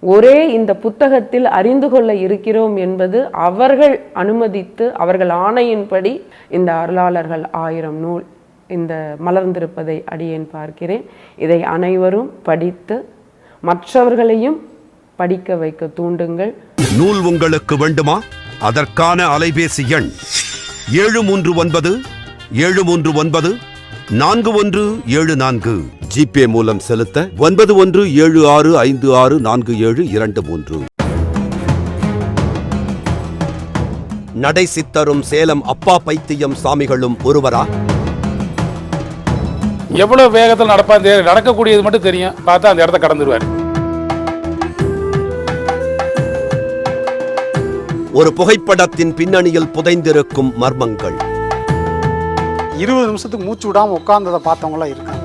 ஒரே இந்த புத்தகத்தில் அறிந்து கொள்ள இருக்கிறோம் என்பது அவர்கள் அனுமதித்து அவர்கள் ஆணையின்படி இந்த அருளாளர்கள் ஆயிரம் நூல் இந்த மலர்ந்திருப்பதை அடியேன் பார்க்கிறேன். இதை அனைவரும் படித்து மற்றவர்களையும் படிக்க வைக்க தூண்டுங்கள். நூல் உங்களுக்கு வேண்டுமா? அதற்கான அலைபேசி எண் ஏழு மூன்று ஒன்பது ஏழு மூன்று ஒன்பது நான்கு ஒன்று ஏழு நான்கு. ஜிபே மூலம் செலுத்த ஒன்பது ஒன்று ஏழு ஆறு ஐந்து ஆறு நான்கு ஏழு இரண்டு மூன்று. நடை சித்தரும் சேலம் அப்பா பைத்தியம் சாமிகளும் ஒருவரா? எவ்வளவு வேகத்தில் நடப்பான்னு தெரியாது நடக்கக்கூடியது மட்டும் தெரியும். பார்த்தா அந்த இடத்த கடந்துருவார். ஒரு புகைப்படத்தின் பின்னணியில் புதைந்திருக்கும் மர்மங்கள். இருபது நிமிஷத்துக்கு மூச்சு விடாமல் உட்காந்ததை பார்த்தவங்களாம் இருக்காங்க.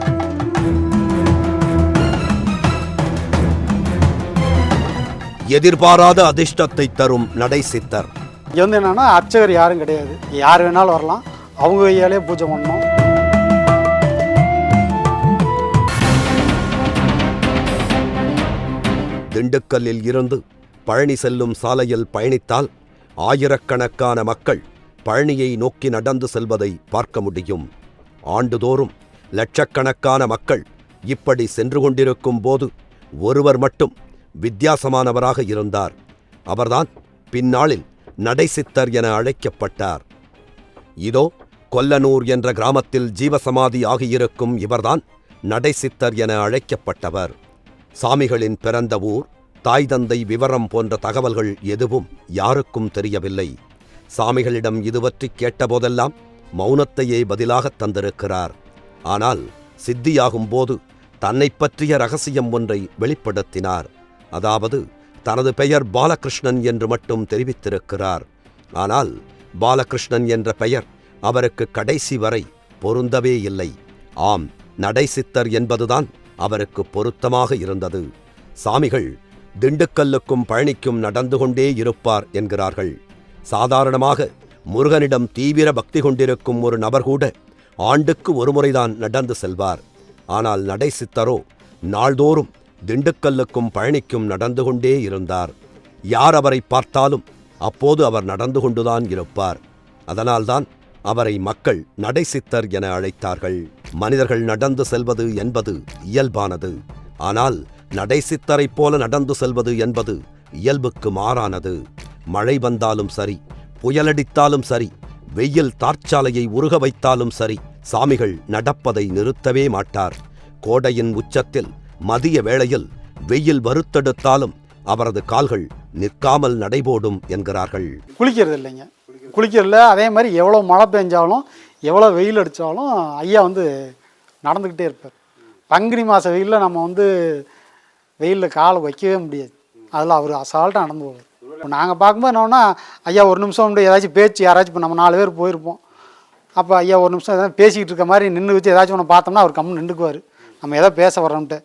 எதிர்பாராத அதிர்ஷ்டத்தை தரும் நடை சித்தர். இங்கே வந்து என்னன்னா அர்ச்சகர் யாரும் கிடையாது. யார் வேணாலும் வரலாம். அவங்க கையாலே பூஜை பண்ணணும். திண்டுக்கல்லில் இருந்து பழனி செல்லும் சாலையில் பயணித்தால் ஆயிரக்கணக்கான மக்கள் பழனியை நோக்கி நடந்து செல்வதை பார்க்க முடியும். ஆண்டுதோறும் லட்சக்கணக்கான மக்கள் இப்படி சென்று கொண்டிருக்கும் போது ஒருவர் மட்டும் வித்தியாசமானவராக இருந்தார். அவர்தான் பின்னாளில் நடைசித்தர் என அழைக்கப்பட்டார். இதோ கொல்லனூர் என்ற கிராமத்தில் ஜீவசமாதி ஆகியிருக்கும் இவர்தான் நடைசித்தர் என அழைக்கப்பட்டவர். சாமிகளின் பிறந்த ஊர் தாய் தந்தை விவரம் போன்ற தகவல்கள் எதுவும் யாருக்கும் தெரியவில்லை. சாமிகளிடம் இதுவற்றி கேட்டபோதெல்லாம் மௌனத்தையே பதிலாகத் தந்திருக்கிறார். ஆனால் சித்தியாகும் போது தன்னைப் பற்றிய ரகசியம் ஒன்றை வெளிப்படுத்தினார். அதாவது தனது பெயர் பாலகிருஷ்ணன் என்று மட்டும் தெரிவித்திருக்கிறார். ஆனால் பாலகிருஷ்ணன் என்ற பெயர் அவருக்கு கடைசி வரை பொருந்தவே இல்லை. ஆம் நடைசித்தர் என்பதுதான் அவருக்கு பொருத்தமாக இருந்தது. சாமிகள் திண்டுக்கல்லுக்கும் பழனிக்கும் நடந்து கொண்டே இருப்பார் என்கிறார்கள். சாதாரணமாக முருகனிடம் தீவிர பக்தி கொண்டிருக்கும் ஒரு நபர் கூட ஆண்டுக்கு ஒருமுறைதான் நடந்து செல்வார். ஆனால் நடை சித்தரோ நாள்தோறும் திண்டுக்கல்லுக்கும் பழனிக்கும் நடந்து கொண்டே இருந்தார். யார் அவரை பார்த்தாலும் அப்போது அவர் நடந்து கொண்டுதான் இருப்பார். அதனால்தான் அவரை மக்கள் நடை சித்தர் என அழைத்தார்கள். மனிதர்கள் நடந்து செல்வது என்பது இயல்பானது. ஆனால் நடைசித்தரைப் போல நடந்து செல்வது என்பது இயல்புக்கு மாறானது. மழை வந்தாலும் சரி புயலடித்தாலும் சரி வெயில் தார்ச்சாலையை உருக வைத்தாலும் சரி சாமிகள் நடப்பதை நிறுத்தவே மாட்டார். கோடையின் உச்சத்தில் மதிய வேளையில் வெயில் வறுத்தெடுத்தாலும் அவரது கால்கள் நிற்காமல் நடைபோடும் என்கிறார்கள். குளிக்கிறது இல்லைங்க குளிக்கிறதுல அதே மாதிரி எவ்வளோ மழை பெஞ்சாலும் எவ்வளோ வெயில் அடித்தாலும் ஐயா வந்து நடந்துக்கிட்டே இருப்பார். பங்குனி மாத வெயிலில் நம்ம வந்து வெயிலில் காலை வைக்கவே முடியாது. அதில் அவர் அசால்ட்டாக நடந்து போவார். இப்போ நாங்கள் பார்க்கும்போது என்னன்னா ஐயா ஒரு நிமிஷம் உண்டு ஏதாச்சும் பேச்சு யாராச்சும் இப்போ நம்ம நாலு பேர் போயிருப்போம். அப்போ ஐயா ஒரு நிமிஷம் எதாவது பேசிக்கிட்டு இருக்க மாதிரி நின்று வச்சு ஏதாச்சும் ஒன்று பார்த்தோம்னா அவர் கம்முன்னு நின்றுக்குவார். நம்ம ஏதோ பேச வரோம்ன்ட்டு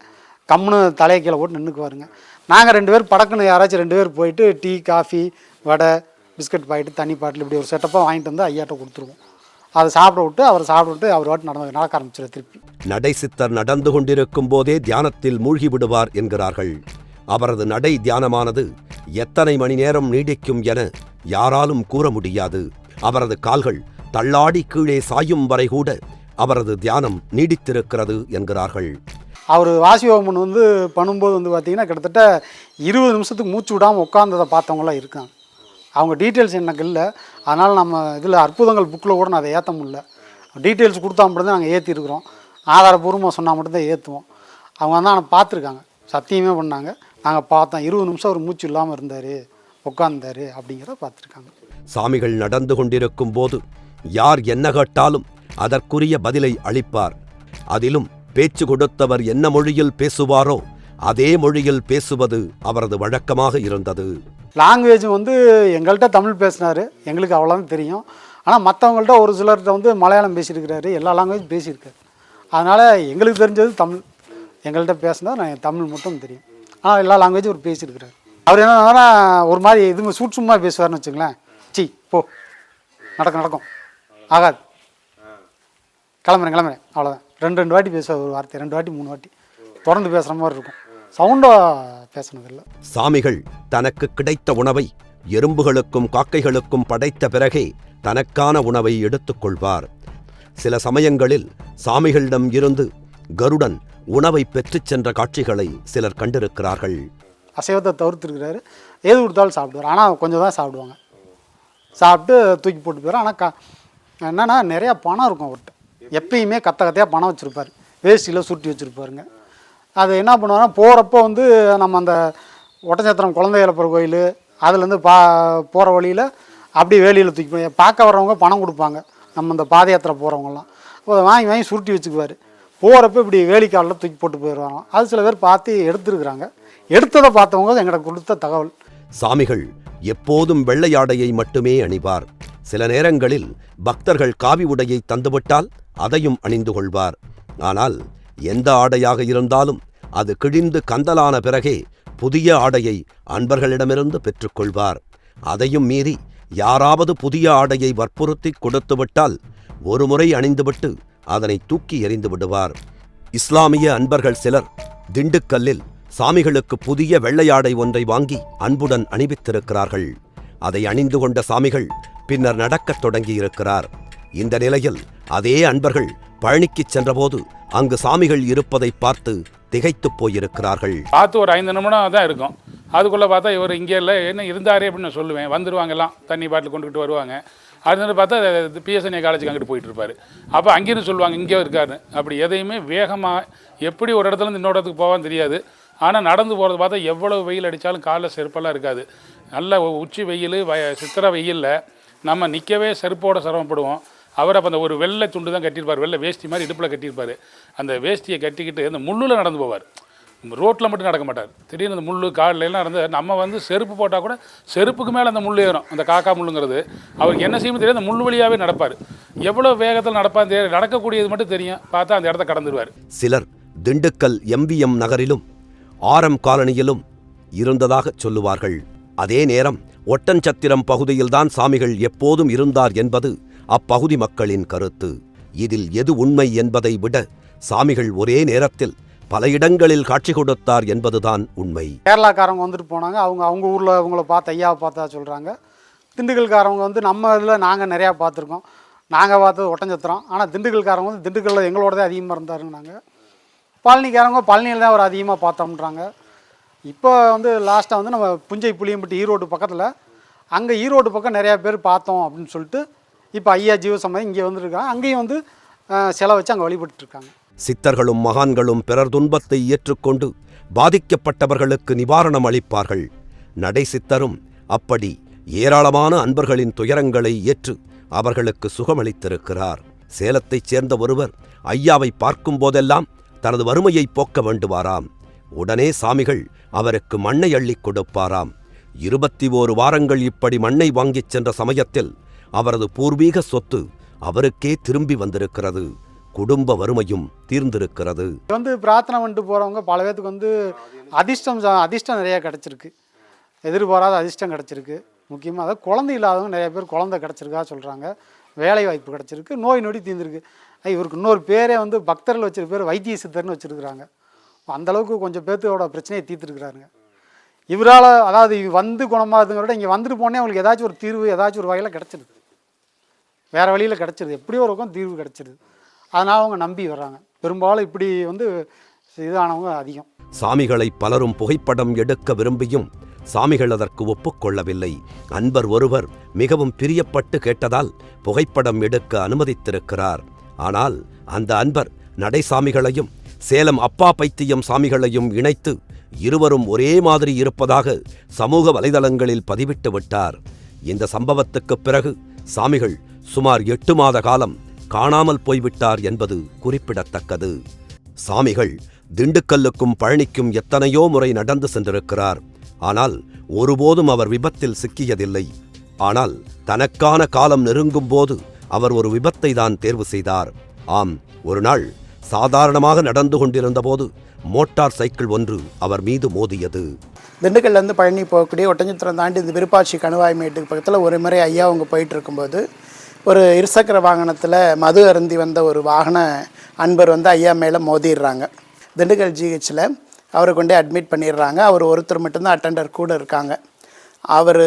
கம்முன்னு தலையை கீழே போட்டு நின்றுக்குவாருங்க. நாங்கள் ரெண்டு பேர் படக்குன்னு யாராச்சும் ரெண்டு பேர் போயிட்டு tea coffee vada biscuit packet தண்ணி பாட்டில் இப்படி ஒரு செட்டப்பாக வாங்கிட்டு வந்து ஐயாட்ட கொடுத்துருவோம். அதை சாப்பிட விட்டு அவர் சாப்பிட விட்டு அவர் வாட்டு நடந்து நடக்க ஆரம்பிச்சிரு திருப்பி. நடை சித்தர் நடந்து கொண்டிருக்கும் போதே தியானத்தில் மூழ்கி விடுவார் என்கிறார்கள். அவரது நடை தியானமானது எத்தனை மணி நேரம் நீடிக்கும் என யாராலும் கூற முடியாது. அவரது கால்கள் தள்ளாடி கீழே சாயும் வரை கூட அவரது தியானம் நீடித்திருக்கிறது என்கிறார்கள். அவர் வாசியோகமன் வந்து பண்ணும்போது வந்து பார்த்தீங்கன்னா கிட்டத்தட்ட இருபது நிமிஷத்துக்கு மூச்சு விடாமல் உட்காந்ததை பார்த்தவங்களாம் இருக்காங்க. அவங்க டீட்டெயில்ஸ் எனக்கு இல்லை. அதனால் நம்ம இதில் அற்புதங்கள் புக்கில் கூட நான் அதை ஏற்ற முடியல. டீட்டெயில்ஸ் கொடுத்தா மட்டும்தான் நாங்கள் ஏற்றிருக்கிறோம் ஆதாரபூர்வமாக சொன்னால் மட்டும்தான் ஏற்றுவோம் அவங்க வந்து ஆனால் பார்த்துருக்காங்க. சத்தியமே பண்ணாங்க. நாங்கள் பார்த்தோம். இருபது நிமிஷம் ஒரு மூச்சு இல்லாமல் இருந்தார். உட்காந்தாரு அப்படிங்கிறத பார்த்துருக்காங்க. சாமிகள் நடந்து கொண்டிருக்கும் போது யார் என்ன கேட்டாலும் அதற்குரிய பதிலை அளிப்பார். அதிலும் பேச்சு கொடுத்தவர் என்ன மொழியில் பேசுவாரோ அதே மொழியில் பேசுவது அவரது வழக்கமாக இருந்தது. லாங்குவேஜ் வந்து எங்கள்கிட்ட தமிழ் பேசினார். எங்களுக்கு அவ்வளோதான் தெரியும். ஆனால் மற்றவங்கள்ட்ட ஒரு சிலர்கிட்ட வந்து மலையாளம் பேசியிருக்கிறாரு. எல்லா லாங்குவேஜ் பேசியிருக்காரு. அதனால் எங்களுக்கு தெரிஞ்சது தமிழ். எங்கள்கிட்ட பேசினா நான் தமிழ் மட்டும் தெரியும். ஆனால் எல்லா லாங்குவேஜும் அவர் பேசியிருக்கிறார். அவர் என்னன்னா ஒரு மாதிரி இதுங்க சூட்சுமா பேசுவார்னு வச்சுங்களேன் சி போ. நடக்கும் நடக்கும். ஆகாது. கிளம்புறேன் கிளம்புறேன். அவ்வளோதான் ரெண்டு ரெண்டு வாட்டி பேசுவார் ஒரு வார்த்தை ரெண்டு வாட்டி மூணு வாட்டி. தொடர்ந்து பேசுகிற மாதிரி இருக்கும். சவுண்டாக பேசுனதில்லை சாமிகள் தனக்கு கிடைத்த உணவை எறும்புகளுக்கும் காக்கைகளுக்கும் படைத்த பிறகே தனக்கான உணவை எடுத்துக்கொள்வார் சில சமயங்களில் சாமிகளிடம் இருந்து கருடன் உணவை பெற்றுச் சென்ற காட்சிகளை சிலர் கண்டிருக்கிறார்கள். அசைவத்தை தவிர்த்துருக்கிறாரு. எது கொடுத்தாலும் சாப்பிடுவார். ஆனால் கொஞ்சம் தான் சாப்பிடுவாங்க. சாப்பிட்டு தூக்கி போட்டு போயிடும் ஆனால் க என்னன்னா நிறையா பணம் இருக்கும் அவர்கிட்ட. எப்பயுமே கத்த கத்தையாக பணம் வச்சுருப்பார். வேஷ்டியில் சுருட்டி வச்சுருப்பாருங்க. அது என்ன பண்ணுவாங்கன்னா போகிறப்போ வந்து நம்ம அந்த ஒட்டஞ்சத்திரம் குழந்தை இழப்பர் கோயில் அதுலேருந்து பா போகிற வழியில் அப்படியே வேலியில் தூக்கி போய் பார்க்க வர்றவங்க பணம் கொடுப்பாங்க. நம்ம இந்த பாத யாத்திரை போகிறவங்கலாம் அதை வாங்கி வாங்கி சுருட்டி வச்சுக்குவார். போகிறப்ப இப்படி வேலிக்காலில் தூக்கி போட்டு போயிடுவாங்க. அது சில பேர் பார்த்து எடுத்துருக்குறாங்க. எடுத்ததை பார்த்தவங்க எங்களுக்கு கொடுத்த தகவல். சாமிகள் எப்போதும் வெள்ளையாடையை மட்டுமே அணிவார். சில நேரங்களில் பக்தர்கள் காவி உடையை தந்துவிட்டால் அதையும் அணிந்து கொள்வார். ஆனால் எந்த ஆடையாக இருந்தாலும் அது கிழிந்து கந்தலான பிறகே புதிய ஆடையை அன்பர்களிடமிருந்து பெற்றுக்கொள்வார். அதையும் மீறி யாராவது புதிய ஆடையை வற்புறுத்தி கொடுத்துவிட்டால் ஒருமுறை அணிந்துவிட்டு அதனை தூக்கி எறிந்து விடுவார். இஸ்லாமிய அன்பர்கள் சிலர் திண்டுக்கல்லில் சாமிகளுக்கு புதிய வெள்ளையாடை ஒன்றை வாங்கி அன்புடன் அணிவித்திருக்கிறார்கள். அதை அணிந்து கொண்ட சாமிகள் பின்னர் நடக்கத் தொடங்கியிருக்கிறார். இந்த நிலையில் அதே அன்பர்கள் பழனிக்குச் சென்றபோது அங்கு சாமிகள் இருப்பதை பார்த்து திகைத்துப் போயிருக்கிறார்கள். பார்த்து ஒரு ஐந்து நிமிடம் தான் இருக்கும். அதுக்குள்ளே பார்த்தா இவர் இங்கே இல்லை என்ன இருந்தாரே அப்படின்னு சொல்லுவேன். வந்துருவாங்க எல்லாம் தண்ணி பாட்டில் கொண்டுக்கிட்டு வருவாங்க. அடுத்து பார்த்தா பிஎஸ்என்ஏ காலேஜுக்கு அங்கிட்டு போயிட்டு இருப்பார் அப்போ அங்கேருந்து சொல்லுவாங்க இங்கே இருக்காரு. அப்படி எதையுமே வேகமாக எப்படி ஒரு இடத்துல இருந்து இன்னொரு இடத்துக்கு போவான்னு தெரியாது. ஆனால் நடந்து போகிறது பார்த்தா எவ்வளவு வெயில் அடித்தாலும் காலில் செருப்பெல்லாம் இருக்காது. நல்ல உச்சி வெயில் வய சித்திரை வெயிலில் நம்ம நிற்கவே செருப்போடு சிரமப்படுவோம். அவர் அப்போ அந்த ஒரு வெள்ளை துண்டு தான் கட்டியிருப்பார். வெள்ளை வேஷ்டி மாதிரி இடுப்பில் கட்டியிருப்பார். அந்த வேஷ்டியை கட்டிக்கிட்டு அந்த முள்ளில் நடந்து போவார். ரோட்டில் மட்டும் நடக்க மாட்டார். திடீர்னு அந்த முள் காலில் எல்லாம் நம்ம வந்து செருப்பு போட்டால் கூட செருப்புக்கு மேலே அந்த முள் ஏறும். அந்த காக்கா முள்ளுங்கிறது. அவருக்கு என்ன செய்யும் தெரியாது. அந்த முள் வழியாகவே நடப்பார். எவ்வளோ வேகத்தில் நடப்பார் தெரியாது நடக்கக்கூடியது மட்டும் தெரியும். பார்த்தா அந்த இடத்த கடந்துருவார். சிலர் திண்டுக்கல் எம்பிஎம் நகரிலும் ஆரம் காலனியிலும் இருந்ததாகச் சொல்லுவார்கள். அதே நேரம் ஒட்டன்சத்திரம் பகுதியில்தான் சாமிகள் எப்போதும் இருந்தார் என்பது அப்பகுதி மக்களின் கருத்து. இதில் எது உண்மை என்பதை விட சாமிகள் ஒரே நேரத்தில் பல இடங்களில் காட்சி கொடுத்தார் என்பதுதான் உண்மை. கேரளாக்காரவங்க வந்துட்டு போனாங்க. அவங்க அவங்க ஊரில் அவங்கள பார்த்து ஐயாவை பார்த்தா சொல்கிறாங்க திண்டுக்கல்காரவங்க வந்து நம்ம இதில் நாங்கள் நிறையா பார்த்துருக்கோம். நாங்கள் பார்த்தது ஒட்டஞ்சத்திரம். ஆனால் திண்டுக்கல்காரங்க வந்து திண்டுக்கல்ல எங்களோட தான் அதிகமாக இருந்தாருங்க நாங்கள் பழனிக்காரவங்க பழனியில் தான் அவர் அதிகமாக பார்த்தோம்ன்றாங்க. இப்போ வந்து லாஸ்ட்டாக வந்து நம்ம புஞ்சை புளியம்பட்டி ஈரோடு பக்கத்தில் அங்கே ஈரோடு பக்கம் நிறையா பேர் பார்த்தோம் அப்படின்னு சொல்லிட்டு இப்போ ஐயா ஜீவசமயம் இங்கே வந்துருக்காங்க. அங்கேயும் வந்து அஹ், சிலை வச்சு அங்கே வழிபட்டுருக்காங்க சித்தர்களும் மகான்களும் பிறர் துன்பத்தை ஏற்றுக்கொண்டு பாதிக்கப்பட்டவர்களுக்கு நிவாரணம் அளிப்பார்கள். நடை சித்தரும் அப்படி ஏராளமான அன்பர்களின் துயரங்களை ஏற்று அவர்களுக்கு சுகமளித்திருக்கிறார். சேலத்தைச் சேர்ந்த ஒருவர் ஐயாவை பார்க்கும் போதெல்லாம் தனது வறுமையை போக்க வேண்டுவாராம். உடனே சாமிகள் அவருக்கு மண்ணை அள்ளிக் கொடுப்பாராம். இருபத்தி ஓரு வாரங்கள் இப்படி மண்ணை வாங்கிச் சென்ற சமயத்தில் அவரது பூர்வீக சொத்து அவருக்கே திரும்பி வந்திருக்கிறது. குடும்ப வறுமையும் தீர்ந்திருக்கிறது. வந்து பிரார்த்தனை பண்ணிட்டு போகிறவங்க பல பேத்துக்கு வந்து அதிர்ஷ்டம் அதிர்ஷ்டம் நிறையா கிடச்சிருக்கு. எதிர்பாராத அதிர்ஷ்டம் கிடச்சிருக்கு. முக்கியமாக அதாவது குழந்தை இல்லாதவங்க நிறைய பேர் குழந்தை கிடச்சிருக்கா சொல்கிறாங்க வேலை வாய்ப்பு கிடச்சிருக்கு. நோய் நொடி தீர்ந்துருக்கு. இவருக்கு இன்னொரு பேரே வந்து பக்தர்கள் வச்சிருக்க பேர் வைத்திய சித்தர்னு வச்சுருக்குறாங்க. அந்தளவுக்கு கொஞ்சம் பேர்த்தோட பிரச்சனையை தீர்த்துருக்குறாருங்க. இவரால் அதாவது இவ வந்து குணமாகுதுங்கிறத விட இங்கே வந்துட்டு போனே அவங்களுக்கு ஏதாச்சும் ஒரு தீர்வு ஏதாச்சும் ஒரு வகையில் கிடச்சிருது. வேறு வழியில் கிடச்சிருது. எப்படியோ ஒரு பக்கம் தீர்வு கிடச்சிருது. அதனால் அவங்க நம்பி வர்றாங்க. பெரும்பாலும் இப்படி வந்து இதானவங்க அதிகம். சாமிகளை பலரும் புகைப்படம் எடுக்க விரும்பியும் சாமிகள் அதற்கு ஒப்புக்கொள்ளவில்லை. அன்பர் ஒருவர் மிகவும் பிரியப்பட்டு கேட்டதால் புகைப்படம் எடுக்க அனுமதித்திருக்கிறார். ஆனால் அந்த அன்பர் நடைசாமிகளையும் சேலம் அப்பா பைத்தியம் சாமிகளையும் இணைத்து இருவரும் ஒரே மாதிரி இருப்பதாக சமூக வலைதளங்களில் பதிவிட்டு விட்டார். இந்த சம்பவத்துக்குப் பிறகு சாமிகள் சுமார் எட்டு மாத காலம் காணாமல் போய்விட்டார் என்பது குறிப்பிடத்தக்கது. சாமிகள் திண்டுக்கல்லுக்கும் பழனிக்கும் எத்தனையோ முறை நடந்து சென்றிருக்கிறார். ஆனால் ஒருபோதும் அவர் விபத்தில் சிக்கியதில்லை. ஆனால் தனக்கான காலம் நெருங்கும் போது அவர் ஒரு விபத்தை தான் தேர்வு செய்தார். ஆம் ஒரு நாள் சாதாரணமாக நடந்து கொண்டிருந்தபோது மோட்டார் சைக்கிள் ஒன்று அவர் மீது மோதியது. திண்டுக்கல்லேருந்து பழனி போகக்கூடிய ஒட்டஞ்சத்திரம் தாண்டி இந்த விருப்பாட்சி கணவாய் மேட்டுக்கு பக்கத்தில் ஒரு முறை ஐயா அவங்க போயிட்டு இருக்கும்போது ஒரு இருசக்கர வாகனத்தில் மது அருந்தி வந்த ஒரு வாகன அன்பர் வந்து ஐயா மேலே மோதிடுறாங்க. திண்டுக்கல் ஜிஹெச்சில் அவரை கொண்டே அட்மிட் பண்ணிடுறாங்க. அவர் ஒருத்தர் மட்டும்தான் அட்டெண்டர் கூட இருக்காங்க. அவர்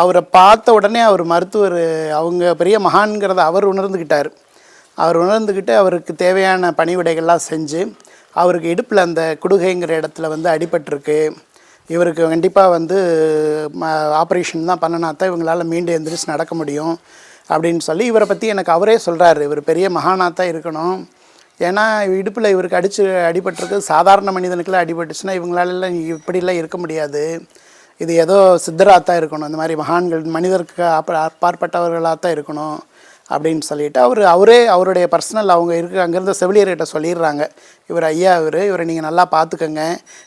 அவரை பார்த்த உடனே அவர் மருத்துவர் அவங்க பெரிய மகான்கிறத அவர் உணர்ந்துக்கிட்டார் அவர் உணர்ந்துக்கிட்டு அவருக்கு தேவையான பணிவிடைகள்லாம் செஞ்சு அவருக்கு இடுப்பில் அந்த குடுகைங்கிற இடத்துல வந்து அடிபட்டிருக்கு. இவருக்கு கண்டிப்பாக வந்து ஆப்ரேஷன் தான் பண்ணினா தான் இவங்களால் மீண்டு எந்திரிச்சு நடக்க முடியும் அப்படின்னு சொல்லி இவரை பற்றி எனக்கு அவரே சொல்கிறாரு இவர் பெரிய மகானாத்தான் இருக்கணும். ஏன்னா இடுப்பில் இவருக்கு அடித்து அடிபட்டிருக்கு சாதாரண மனிதனுக்குலாம் அடிபட்டுச்சுன்னா இவங்களாலலாம் இப்படிலாம் இருக்க முடியாது. இது ஏதோ சித்தராக தான் இருக்கணும். இந்த மாதிரி மகான்கள் மனிதருக்கு அப்ப- அப்பாற்பட்டவர்களாக தான் இருக்கணும் அப்படின்னு சொல்லிட்டு அவர் அவரே அவருடைய பர்சனல் அவங்க இருக்க அங்கேருந்து செவிலியர்கிட்ட சொல்லிடுறாங்க. இவர் ஐயா இவர் இவரை நீங்கள் நல்லா பார்த்துக்கங்க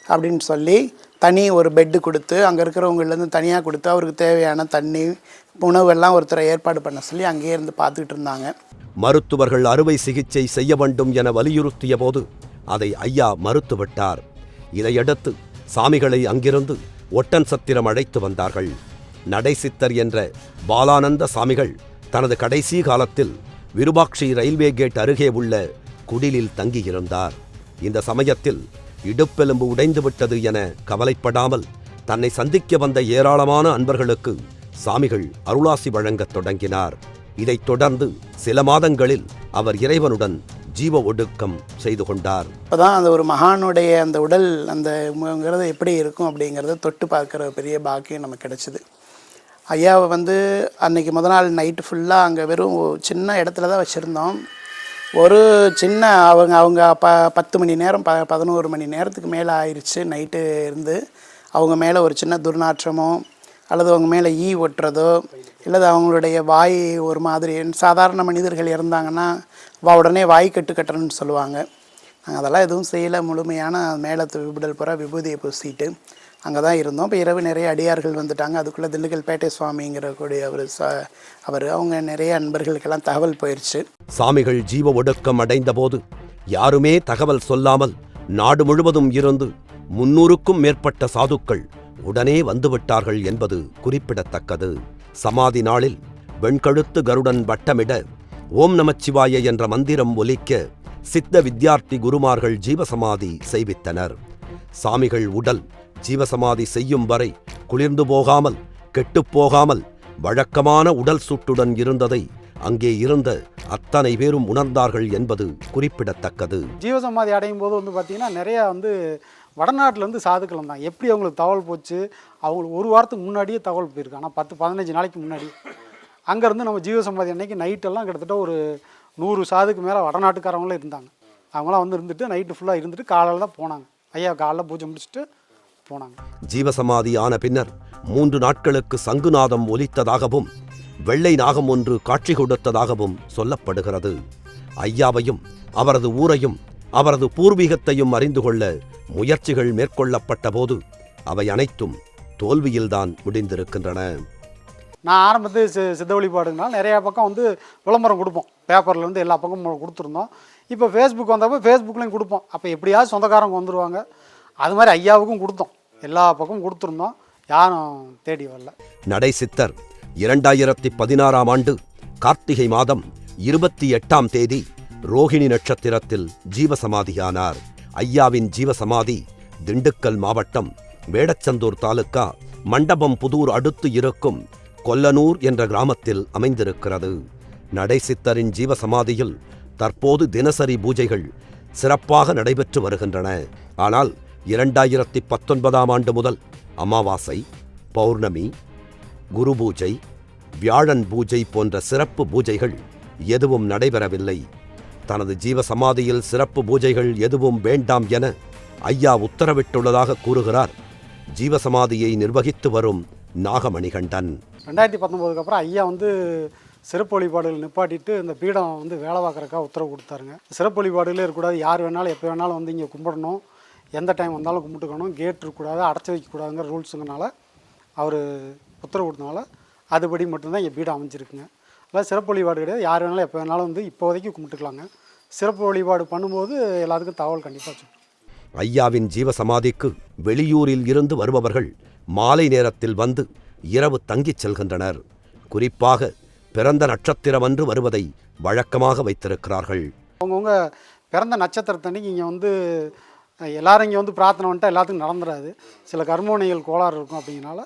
அப்படின்னு சொல்லி தனி ஒரு பெட்டு கொடுத்து அங்கே இருக்கிறவங்கலேருந்து தனியாக கொடுத்து அவருக்கு தேவையான தண்ணி உணவெல்லாம் ஒருத்தரை ஏற்பாடு பண்ண சொல்லி அங்கேயே இருந்து பார்த்துக்கிட்டு இருந்தாங்க. மருத்துவர்கள் அறுவை சிகிச்சை செய்ய வேண்டும் என வலியுறுத்திய போது அதை ஐயா மறுத்துவிட்டார் இதையடுத்து சாமிகளை அங்கிருந்து ஒட்டன் சத்திரம் அழைத்து வந்தார்கள். நடைசித்தர் என்ற பாலானந்த சாமிகள் தனது கடைசி காலத்தில் விருபாட்சி ரயில்வே கேட் அருகே உள்ள குடிலில் தங்கியிருந்தார். இந்த சமயத்தில் இடுப்பெலும்பு உடைந்துவிட்டது என கவலைப்படாமல் தன்னை சந்திக்க வந்த ஏராளமான அன்பர்களுக்கு சாமிகள் அருளாசி வழங்கத் தொடங்கினார். இதைத் தொடர்ந்து சில மாதங்களில் அவர் இறைவனுடன் ஜீவ ஒடுக்கம் செய்து கொண்டார். இப்போ தான் அந்த ஒரு மகானுடைய அந்த உடல் அந்த எப்படி இருக்கும் அப்படிங்கிறத தொட்டு பார்க்குற பெரிய பாக்கியம் நமக்கு கிடைச்சிது. ஐயாவை வந்து அன்னைக்கு முத நாள் நைட்டு ஃபுல்லாக அங்கே வெறும் சின்ன இடத்துல தான் வச்சுருந்தோம். ஒரு சின்ன அவங்க அவங்க ப பத்து மணி நேரம் ப பதினோரு மணி நேரத்துக்கு மேலே ஆயிடுச்சு நைட்டு இருந்து. அவங்க மேலே ஒரு சின்ன துர்நாற்றமோ அல்லது அவங்க மேலே ஈ ஒட்டுறதோ இல்லது அவங்களுடைய வாய் ஒரு மாதிரி சாதாரண மனிதர்கள் இறந்தாங்கன்னா வா உடனே வாய் கட்டு கட்டணும்னு சொல்லுவாங்க. நாங்கள் அதெல்லாம் எதுவும் செய்யலை. முழுமையான மேலே விபுடல் புற விபூதியை பூசிட்டு அங்கே தான் இருந்தோம். இப்போ இரவு நிறைய அடியார்கள் வந்துட்டாங்க. அதுக்குள்ளே திண்டுக்கல் பேட்டை சுவாமிங்கிற கூடிய அவர் ச அவர் அவங்க நிறைய அன்பர்களுக்கெல்லாம் தகவல் போயிடுச்சு சாமிகள் ஜீவ ஒடுக்கம் அடைந்தபோது யாருமே தகவல் சொல்லாமல் நாடு முழுவதும் இருந்து முன்னூறுக்கும் மேற்பட்ட சாதுக்கள் உடனே வந்துவிட்டார்கள் என்பது குறிப்பிடத்தக்கது. சமாதி நாளில் வெண்கழுத்து கருடன் வட்டமிட ஓம் நமச்சிவாய என்ற மந்திரம் ஒலிக்க சித்த வித்யார்த்தி குருமார்கள் ஜீவசமாதி செய்வித்தனர். சாமிகள் உடல் ஜீவசமாதி செய்யும் வரை குளிர்ந்து போகாமல் கெட்டுப்போகாமல் வழக்கமான உடல் சுட்டுடன் இருந்ததை அங்கே இருந்த அத்தனை பேரும் உணர்ந்தார்கள் என்பது குறிப்பிடத்தக்கது. ஜீவசமாதி அடையும் போது வந்து பார்த்திங்கன்னா நிறையா வந்து வடநாட்டிலேருந்து சாதுக்கள் வந்தாங்க. எப்படி அவங்களுக்கு தகவல் போச்சு? அவங்களுக்கு ஒரு வாரத்துக்கு முன்னாடியே தகவல் போயிருக்கு. ஆனால் பத்து பதினஞ்சு நாளைக்கு முன்னாடி. அங்கேருந்து நம்ம ஜீவசமாதி அன்னைக்கு நைட்டெல்லாம் கிட்டத்தட்ட ஒரு நூறு சாதுக்கு மேலே வடநாட்டுக்காரவங்களும் இருந்தாங்க. அவங்களாம் வந்து இருந்துட்டு நைட்டு ஃபுல்லாக இருந்துட்டு காலையில் தான் போனாங்க. ஐயா காலைல பூஜை முடிச்சுட்டு போனாங்க. ஜீவசமாதி ஆன பின்னர் மூன்று நாட்களுக்கு சங்குநாதம் ஒலித்ததாகவும் வெள்ளை நாகம் ஒன்று காட்சி கொடுத்ததாகவும் சொல்லப்படுகிறது. ஐயாவையும் அவரது ஊரையும் அவரது பூர்வீகத்தையும் அறிந்து கொள்ள முயற்சிகள் மேற்கொள்ளப்பட்ட போது அவை அனைத்தும் தோல்வியில்தான் முடிந்திருக்கின்றன. நான் ஆரம்பத்து சித்த வழிபாடுங்கனால நிறையா பக்கம் வந்து விளம்பரம் கொடுப்போம். பேப்பர்ல இருந்து எல்லா பக்கமும் கொடுத்துருந்தோம். இப்போ ஃபேஸ்புக் வந்தப்போ ஃபேஸ்புக்லேயும் கொடுப்போம். அப்போ எப்படியாவது சொந்தக்காரங்க வந்துடுவாங்க அது மாதிரி ஐயாவுக்கும் கொடுத்தோம். எல்லா பக்கமும் கொடுத்துருந்தோம். யாரும் தேடி வரல. நடை சித்தர் இரண்டாயிரத்தி பதினாறாம் ஆண்டு கார்த்திகை மாதம் இருபத்தி எட்டாம் தேதி ரோகிணி நட்சத்திரத்தில் ஜீவசமாதியானார். ஐயாவின் ஜீவசமாதி திண்டுக்கல் மாவட்டம் வேடச்சந்தூர் தாலுக்கா மண்டபம் புதூர் அடுத்து இருக்கும் கொல்லனூர் என்ற கிராமத்தில் அமைந்திருக்கிறது. நடைசித்தரின் ஜீவசமாதியில் தற்போது தினசரி பூஜைகள் சிறப்பாக நடைபெற்று வருகின்றன. ஆனால் இரண்டாயிரத்தி பத்தொன்பதாம் ஆண்டு முதல் அமாவாசை பௌர்ணமி குரு பூஜை வியாழன் பூஜை போன்ற சிறப்பு பூஜைகள் எதுவும் நடைபெறவில்லை. தனது ஜீவசமாதியில் சிறப்பு பூஜைகள் எதுவும் வேண்டாம் என ஐயா உத்தரவிட்டுள்ளதாக கூறுகிறார். ஜீவசமாதியை நிர்வகித்து வரும் நாகமணிகண்டன். ரெண்டாயிரத்தி பத்தொம்போதுக்கு அப்புறம் ஐயா வந்து சிறப்பு வழிபாடுகள் நிப்பாட்டிட்டு இந்த பீடம் வந்து வேலை பார்க்குறக்கா உத்தரவு கொடுத்தாருங்க. சிறப்பு வழிபாடுகளே இருக்கக்கூடாது. யார் வேணாலும் எப்போ வேணாலும் வந்து இங்கே கும்பிடணும். எந்த டைம் வந்தாலும் கும்பிட்டுக்கணும். கேட் இருக்கக்கூடாது அடைச்சி வைக்கக்கூடாதுங்கிற ரூல்ஸுங்கனால அவர் உத்தரவு கொடுத்தனால அதுபடி மட்டும்தான் இங்கே பீடம் அமைஞ்சிருக்குங்க. அதாவது சிறப்பு வழிபாடு கிடையாது. யார் வேணாலும் எப்போ வேணாலும் வந்து இப்போதைக்கு கும்பிட்டுக்கலாங்க. சிறப்பு வழிபாடு பண்ணும்போது எல்லாத்துக்கும் தகவல் கண்டிப்பாக சொல்லுங்கள் ஐயாவின் ஜீவசமாதிக்கு வெளியூரில் இருந்து வருபவர்கள் மாலை நேரத்தில் வந்து இரவு தங்கிச் செல்கின்றனர். குறிப்பாக பிறந்த நட்சத்திரமன்று வருவதை வழக்கமாக வைத்திருக்கிறார்கள். அவங்கவுங்க பிறந்த நட்சத்திரத்தன்னைக்கு இங்கே வந்து எல்லோரும் இங்கே வந்து பிரார்த்தனை வந்துட்டு எல்லாத்துக்கும் நடந்துடாது. சில கர்மோனைகள் கோளாறு இருக்கும் அப்படிங்கனால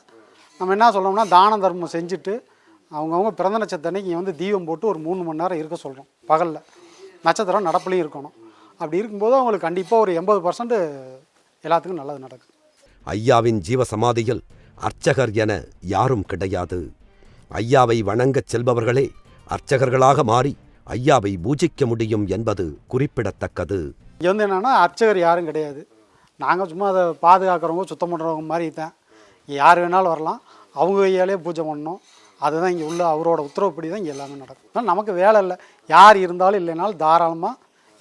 நம்ம என்ன சொல்கிறோம்னா தான தர்மம் செஞ்சுட்டு அவங்கவுங்க பிறந்த நட்சத்திரன்னைக்கு இங்கே வந்து தீபம் போட்டு ஒரு மூணு மணி நேரம் இருக்க சொல்கிறோம் பகலில். நட்சத்திரம் நடப்புலையும் இருக்கணும். அப்படி இருக்கும்போது அவங்களுக்கு கண்டிப்பாக ஒரு எண்பது பர்சன்ட் எல்லாத்துக்கும் நல்லது நடக்கும். ஐயாவின் ஜீவசமாதியில் அர்ச்சகர் என யாரும் கிடையாது. ஐயாவை வணங்கச் செல்பவர்களே அர்ச்சகர்களாக மாறி ஐயாவை பூஜிக்க முடியும் என்பது குறிப்பிடத்தக்கது. இங்கே வந்து என்னென்னா அர்ச்சகர் யாரும் கிடையாது. நாங்கள் சும்மா அதை பாதுகாக்கிறவங்க சுத்தம் பண்ணுறவங்க மாதிரி தான். யார் வேணாலும் வரலாம். அவங்க கையாலே பூஜை பண்ணணும். அதுதான் இங்கே உள்ள அவரோட உத்தரவுப்படி தான் இங்கே எல்லாமே நடக்கும். ஆனால் நமக்கு வேலை இல்லை. யார் இருந்தாலும் இல்லைனாலும் தாராளமாக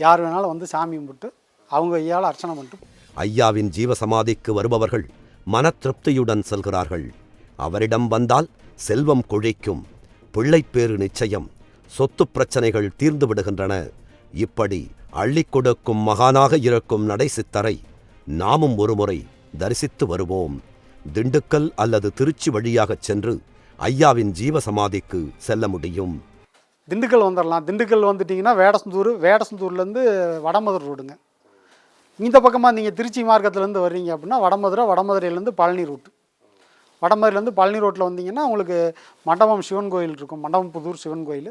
யார் வேணாலும் வந்து சாமி கும்பிட்டு அவங்க கையால் அர்ச்சனை பண்ணிட்டு ஐயாவின் ஜீவசமாதிக்கு வருபவர்கள் மன திருப்தியுடன் செல்கிறார்கள். அவரிடம் வந்தால் செல்வம் கொழிக்கும். பிள்ளைப்பேறு நிச்சயம். சொத்து பிரச்சனைகள் தீர்ந்து விடுகின்றன. இப்படி அள்ளிக் கொடுக்கும் மகானாக இருக்கும் நடைசித்தரை நாமும் ஒருமுறை தரிசித்து வருவோம். திண்டுக்கல் அல்லது திருச்சி வழியாகச் சென்று ஐயாவின் ஜீவசமாதிக்கு செல்ல முடியும். திண்டுக்கல் வந்துடலாம் திண்டுக்கல் வந்துட்டிங்கன்னா வேடசந்தூர் வேடசந்தூர்லேருந்து வடமதுரை ரோடுங்க இந்த பக்கமாக நீங்கள் திருச்சி மார்க்கத்துலேருந்து வர்றீங்க அப்படின்னா வடமதுரை வடமதுரையிலேருந்து பழனி ரூட்டு வடமதுரையிலேருந்து பழனி ரோட்டில் வந்தீங்கன்னா உங்களுக்கு மண்டபம் சிவன் கோயில் இருக்கும். மண்டபம் புதூர் சிவன் கோயில்.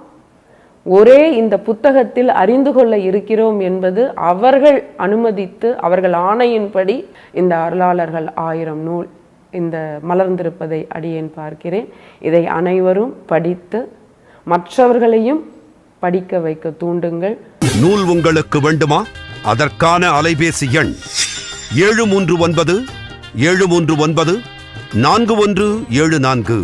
ஒரே இந்த புத்தகத்தில் அறிந்து கொள்ள இருக்கிறோம் என்பது அவர்கள் அனுமதித்து அவர்கள் ஆணையின்படி இந்த அருளாளர்கள் ஆயிரம் நூல் இந்த மலர்ந்திருப்பதை அடியேன் பார்க்கிறேன். இதை அனைவரும் படித்து மற்றவர்களையும் படிக்க வைக்க தூண்டுங்கள். நூல் உங்களுக்கு வேண்டுமா? அதற்கான அலைபேசி எண் ஏழு மூன்று ஒன்பது ஏழு மூன்று ஒன்பது நான்கு ஒன்று ஏழு நான்கு.